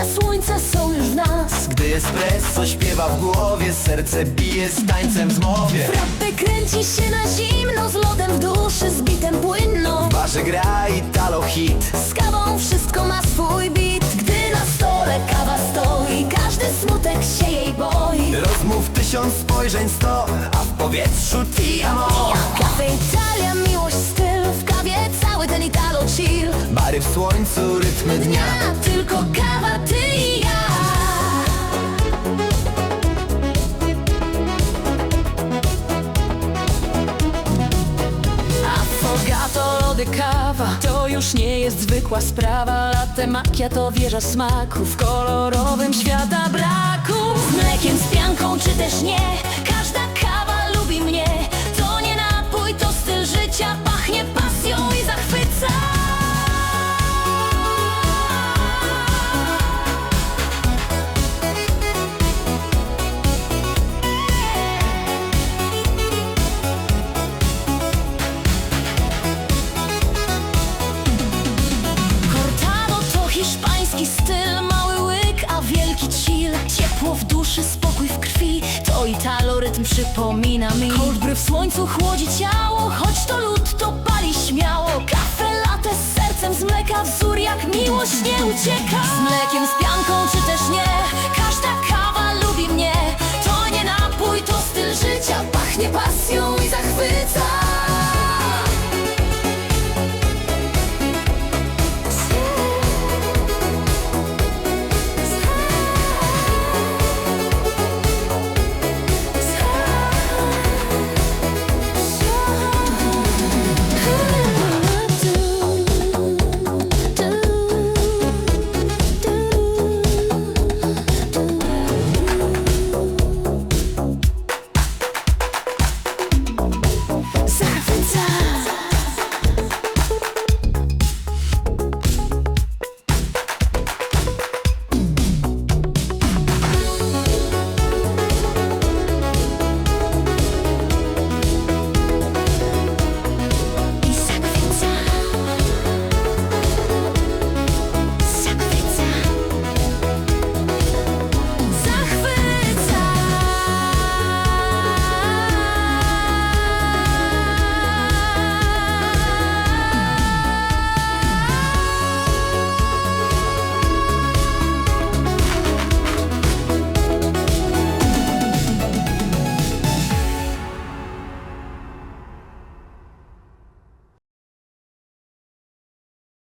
Krople słońca są już w nas. Gdy espresso śpiewa w głowie Serce bije z tańcem w zmowie Frappe kręci się na zimno Z lodem w duszy, z bitem płynną W barze gra Italo hit. Z kawą wszystko ma swój bit. Gdy na stole kawa stoi Każdy smutek się jej boi. Rozmów tysiąc spojrzeń sto A w powietrzu ti amo. Kafe Italia, miłość, styl. W kawie cały ten Italo chill. Bary w słońcu, rytmy dnia Lody, kawa To już nie jest zwykła sprawa. Latte macchiato wieża smaku W kolorowym świata braku. Z mlekiem, z pianką czy też nie Każda ciepło w duszy, spokój w krwi. To Italo rytm przypomina mi. Cold brew w słońcu chłodzi ciało. Choć to lód, to pali śmiało. Kafe latte z sercem zmleka Wzór jak miłość nie ucieka. Z mlekiem, z pianką czy też nie.